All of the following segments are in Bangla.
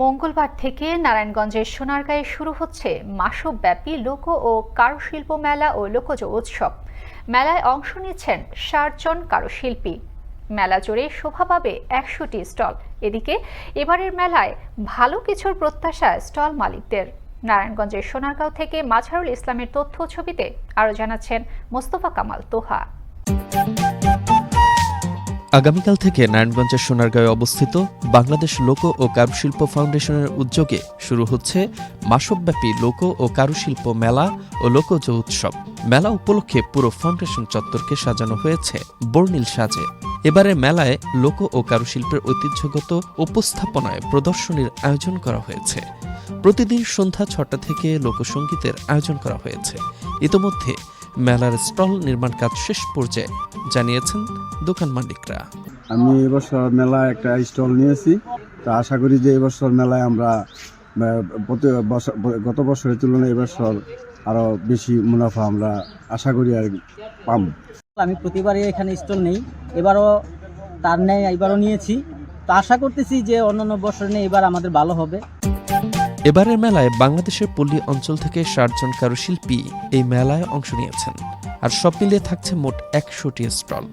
মঙ্গলবার থেকে নারায়ণগঞ্জের সোনারগাঁয়ে শুরু হচ্ছে মাসব্যাপী লোক ও কারুশিল্প মেলা ও লোকজ উৎসব। মেলায় অংশ নিচ্ছেন ষাট জন কারুশিল্পী। মেলা জুড়ে শোভা পাবে একশোটি স্টল। এদিকে এবারের মেলায় ভালো কিছুর প্রত্যাশা স্টল মালিকদের। নারায়ণগঞ্জের সোনারগাঁও থেকে মাঝারুল ইসলামের তথ্য ছবিতে আরও জানাচ্ছেন মোস্তফা কামাল তোহা। আগামীকাল থেকে নারায়ণগঞ্জের সোনারগাঁয়ে অবস্থিত বাংলাদেশ লোক ও কারুশিল্প ফাউন্ডেশনের উদ্যোগে শুরু হচ্ছে মাসব্যাপী লোক ও কারুশিল্প মেলা ও লোকজ উৎসব মেলা উপলক্ষে পুরো ফাউন্ডেশন চত্বরকে সাজানো হয়েছে বর্ণিল সাজে। এবারে মেলায় লোক ও কারুশিল্পের ঐতিহ্যগত উপস্থাপনায় প্রদর্শনীর আয়োজন করা হয়েছে। প্রতিদিন সন্ধ্যা ছটা থেকে লোকসঙ্গীতের আয়োজন করা হয়েছে। ইতোমধ্যে মেলার স্টল নির্মাণ কাজ শেষ পর্যায়ে জানিয়েছেন দোকান মালিকরা। আমি এবছর মেলায় একটা স্টল নিয়েছি। তো আশা করি যে এবছর মেলায় আমরা প্রতি বছর গত বছরের তুলনায় এবছর আরও বেশি মুনাফা আমরা আশা করি আর পাম। আমি প্রতিবারই এখানে স্টল নেই এবারও তার নেই এবারও নিয়েছি। তো আশা করতেছি যে অন্যান্য বছর নেই এবার আমাদের ভালো হবে। এবারের মেলায় বাংলাদেশের পল্লী অঞ্চল থেকে ষাট জন কারুশিল্পী এই মেলায় অংশ নিয়েছেন। আর সব মিলিয়ে থাকছে মোট একশোটি স্টল।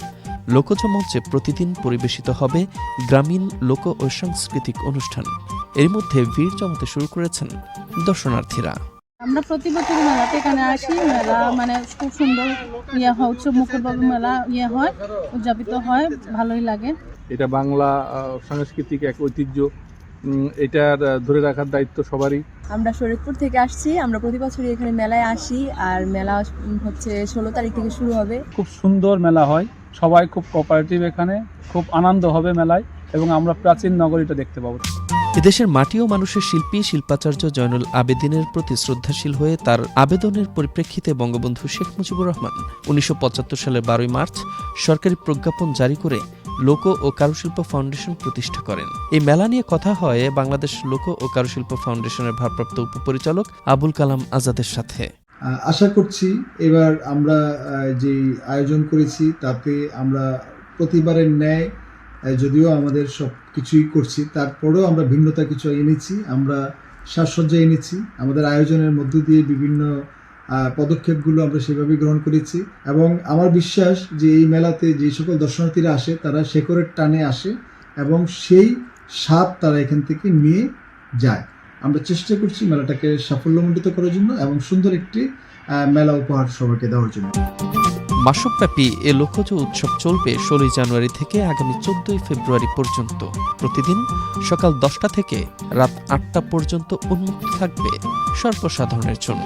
লোকজ মঞ্চে প্রতিদিন পরিবেশিত হবে গ্রামীণ লোক ও সাংস্কৃতিক অনুষ্ঠান। এর মধ্যে ভিড় জমাতে শুরু করেছেন দর্শনার্থীরা। আমরা প্রতি বছর মেলাতে এখানে আসি। মেলা মানে খুব সুন্দর ইয়ে হয় উৎসব মুখরভাবে মেলা ইয়ে হয় উদযাপিত হয় ভালোই লাগে। এটা বাংলা আহ, সাংস্কৃতিক এক ঐতিহ্য। এটার ধরে রাখার দায়িত্ব সবারই। আমরা শরীরপুর থেকে আসছি আমরা প্রতি বছরই এখানে মেলায় আসি আর মেলা হচ্ছে ষোলো তারিখ থেকে শুরু হবে। খুব সুন্দর মেলা হয় সবাই খুব কোঅপারেটিভ এখানে খুব আনন্দ হবে মেলায় এবং আমরা প্রাচীন নগরীটা দেখতে পাবো। এদেশের মাটি ও মানুষের শিল্পী শিল্পাচার্য জয়নুল আবেদিনের প্রতি শ্রদ্ধাশীল হয়ে তার আবেদনের পরিপ্রেক্ষিতে বঙ্গবন্ধু শেখ মুজিবুর রহমান উনিশশো পঁচাত্তর সালের বারোই মার্চ সরকারি প্রজ্ঞাপন জারি করে লোক ও কারুশিল্প ফাউন্ডেশন প্রতিষ্ঠা করেন। এই মেলা নিয়ে কথা হয় বাংলাদেশ লোক ও কারুশিল্প ফাউন্ডেশনের ভারপ্রাপ্ত উপপরিচালক আবুল কালাম আজাদের সাথে। আশা করছি এবার আমরা যে আয়োজন করেছি তাতে আমরা প্রতিবারের ন্যায় যদিও আমাদের সব কিছুই করছি, তারপরেও আমরা ভিন্নতা কিছু এনেছি, আমরা সাজসজ্জা এনেছি। আমাদের আয়োজনের মধ্য দিয়ে বিভিন্ন পদক্ষেপগুলো আমরা সেভাবেই গ্রহণ করেছি। এবং আমার বিশ্বাস যে এই মেলাতে যে সকল দর্শনার্থীরা আসে, তারা শেকড়ের টানে আসে এবং সেই স্বাদ তারা এখান থেকে নিয়ে যায়। আমরা চেষ্টা করছি মেলাটাকে সাফল্যমণ্ডিত করার জন্য এবং সুন্দর একটি মেলা উপহার সবাইকে দেওয়ার জন্য। মাসব্যাপী এ লোকজ উৎসব চলবে ষোলোই জানুয়ারি থেকে আগামী চোদ্দই ফেব্রুয়ারি পর্যন্ত। প্রতিদিন সকাল দশটা থেকে রাত আটটা পর্যন্ত উন্মুক্ত থাকবে সর্বসাধারণের জন্য।